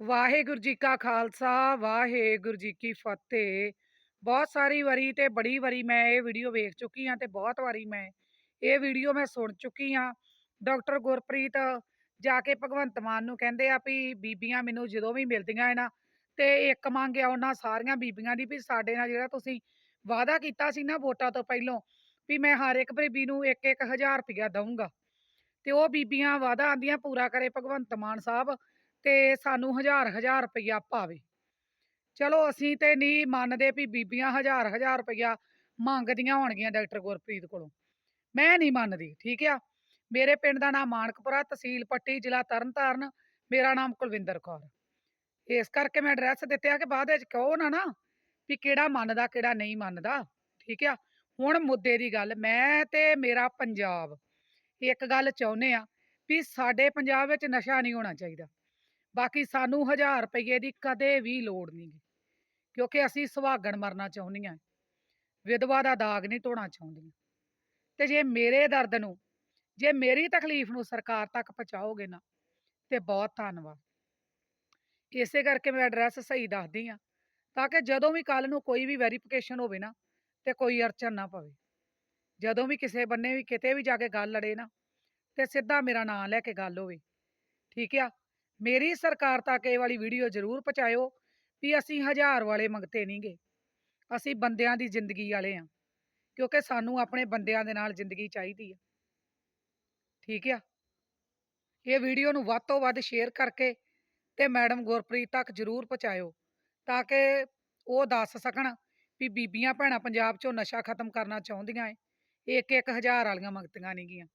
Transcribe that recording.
ਵਾਹਿਗੁਰੂ ਜੀ ਕਾ ਖਾਲਸਾ, ਵਾਹਿਗੁਰੂ ਜੀ ਕੀ ਫਤਿਹ। ਬਹੁਤ ਸਾਰੀ ਵਾਰੀ ਤੇ ਬੜੀ ਵਾਰੀ ਮੈਂ ਇਹ ਵੀਡੀਓ ਵੇਖ ਚੁੱਕੀ ਹਾਂ ਤੇ ਬਹੁਤ ਵਾਰੀ ਮੈਂ ਇਹ ਵੀਡੀਓ ਮੈਂ ਸੁਣ ਚੁੱਕੀ ਹਾਂ। ਡਾਕਟਰ ਗੁਰਪ੍ਰੀਤ ਜਾ ਕੇ ਭਗਵੰਤ ਮਾਨ ਨੂੰ ਕਹਿੰਦੇ ਆ ਵੀ ਬੀਬੀਆਂ ਮੈਨੂੰ ਜਦੋਂ ਵੀ ਮਿਲਦੀਆਂ ਹੈ ਨਾ ਤੇ ਇੱਕ ਮੰਗ ਆ ਉਹਨਾਂ ਸਾਰੀਆਂ ਬੀਬੀਆਂ ਦੀ ਵੀ ਸਾਡੇ ਨਾਲ ਜਿਹੜਾ ਤੁਸੀਂ ਵਾਅਦਾ ਕੀਤਾ ਸੀ ਨਾ ਵੋਟਾਂ ਤੋਂ ਪਹਿਲਾਂ ਵੀ ਮੈਂ ਹਰ ਇੱਕ ਬੀਬੀ ਨੂੰ ਇੱਕ ਇੱਕ ਹਜ਼ਾਰ ਰੁਪਇਆ ਦਊਂਗਾ। ਤੇ ਉਹ ਬੀਬੀਆਂ ਵਾਅਦਾ ਆਂਦੀਆਂ ਪੂਰਾ ਕਰੇ ਭਗਵੰਤ ਮਾਨ ਸਾਹਿਬ। ਤੇ ਸਾਨੂੰ ਹਜ਼ਾਰ ਹਜ਼ਾਰ ਰੁਪਈਆ ਪਾਵੇ ਚਲੋ ਅਸੀਂ ਤੇ ਨਹੀਂ ਮੰਨਦੇ ਵੀ ਬੀਬੀਆਂ ਹਜ਼ਾਰ ਹਜ਼ਾਰ ਰੁਪਈਆ ਮੰਗਦੀਆਂ ਹੋਣਗੀਆਂ ਡਾਕਟਰ ਗੁਰਪ੍ਰੀਤ ਕੋਲੋਂ। ਮੈਂ ਨਹੀਂ ਮੰਨਦੀ, ਠੀਕ ਆ? ਮੇਰੇ ਪਿੰਡ ਦਾ ਨਾਮ ਮਾਨਕਪੁਰਾ, ਤਹਿਸੀਲ ਪੱਟੀ, ਜ਼ਿਲ੍ਹਾ ਤਰਨਤਾਰਨ, ਮੇਰਾ ਨਾਮ ਕੁਲਵਿੰਦਰ ਕੌਰ। ਇਸ ਕਰਕੇ ਮੈਂ ਐਡਰੈਸ ਦਿੱਤਿਆ ਕਿ ਬਾਅਦ ਵਿੱਚ ਕਹੋ ਨਾ ਨਾ ਵੀ ਕਿਹੜਾ ਮੰਨਦਾ, ਕਿਹੜਾ ਨਹੀਂ ਮੰਨਦਾ, ਠੀਕ ਆ? ਹੁਣ ਮੁੱਦੇ ਦੀ ਗੱਲ, ਮੈਂ ਤੇ ਮੇਰਾ ਪੰਜਾਬ, ਇੱਕ ਗੱਲ ਚਾਹੁੰਦੇ ਆ ਵੀ ਸਾਡੇ ਪੰਜਾਬ ਵਿੱਚ ਨਸ਼ਾ ਨਹੀਂ ਹੋਣਾ ਚਾਹੀਦਾ। ਬਾਕੀ ਸਾਨੂੰ 1000 ਰੁਪਏ ਦੀ ਕਦੇ ਵੀ ਲੋੜ ਨਹੀਂ ਗੀ ਕਿਉਂਕਿ ਅਸੀਂ ਸੁਹਾਗਣ ਮਰਨਾ ਚਾਹੁੰਦੀਆਂ ਵਿਧਵਾ ਦਾ ਦਾਗ ਨਹੀਂ ਧੋਣਾ ਚਾਹੁੰਦੀਆਂ। ਤੇ ਜੇ ਮੇਰੇ ਦਰਦ ਨੂੰ, ਜੇ ਮੇਰੀ ਤਕਲੀਫ ਨੂੰ ਸਰਕਾਰ ਤੱਕ ਪਹੁੰਚਾਓਗੇ ਨਾ, ਤੇ ਬਹੁਤ ਧੰਨਵਾਦ। ਇਸੇ ਕਰਕੇ ਮੈਂ ਐਡਰੈਸ ਸਹੀ ਦੱਸਦੀ ਆ ਤਾਂ ਕਿ ਜਦੋਂ ਵੀ ਕੱਲ ਨੂੰ ਕੋਈ ਵੀ ਵੈਰੀਫਿਕੇਸ਼ਨ ਹੋਵੇ ਨਾ, ਤੇ ਕੋਈ ਅੜਚਨ ਨਾ ਪਵੇ। ਜਦੋਂ ਵੀ ਕਿਸੇ ਬੰਨੇ ਵੀ ਕਿਤੇ ਵੀ ਜਾ ਕੇ ਗੱਲ ਲੜੇ ਨਾ, ਤੇ ਸਿੱਧਾ ਮੇਰਾ ਨਾਮ ਲੈ ਕੇ ਗੱਲ ਹੋਵੇ। ਠੀਕ ਆ? ਮੇਰੀ ਸਰਕਾਰ ਤੱਕ ਇਹ ਵਾਲੀ ਵੀਡੀਓ ਜ਼ਰੂਰ ਪਹੁੰਚਾਇਓ ਵੀ ਅਸੀਂ ਹਜ਼ਾਰ ਵਾਲੇ ਮੰਗਤੇ ਨਹੀਂਗੇ ਅਸੀਂ ਬੰਦਿਆਂ ਦੀ ਜ਼ਿੰਦਗੀ ਵਾਲੇ ਆ, ਕਿਉਂਕਿ ਸਾਨੂੰ ਆਪਣੇ ਬੰਦਿਆਂ ਦੇ ਨਾਲ ਜ਼ਿੰਦਗੀ ਚਾਹੀਦੀ ਆ। ਠੀਕ ਆ? ਇਹ ਵੀਡੀਓ ਨੂੰ ਵੱਧ ਤੋਂ ਵੱਧ ਸ਼ੇਅਰ ਕਰਕੇ ਤੇ ਮੈਡਮ ਗੁਰਪ੍ਰੀਤ ਤੱਕ ਜ਼ਰੂਰ ਪਹੁੰਚਾਇਓ ਤਾਂ ਕਿ ਉਹ ਦੱਸ ਸਕਣ ਵੀ ਬੀਬੀਆਂ ਭੈਣਾਂ ਪੰਜਾਬ 'ਚੋਂ ਨਸ਼ਾ ਖਤਮ ਕਰਨਾ ਚਾਹੁੰਦੀਆਂ ਏ। ਇੱਕ ਇੱਕ ਹਜ਼ਾਰ ਵਾਲੀਆਂ ਮੰਗਤੀਆਂ ਨਹੀਂਗੀਆਂ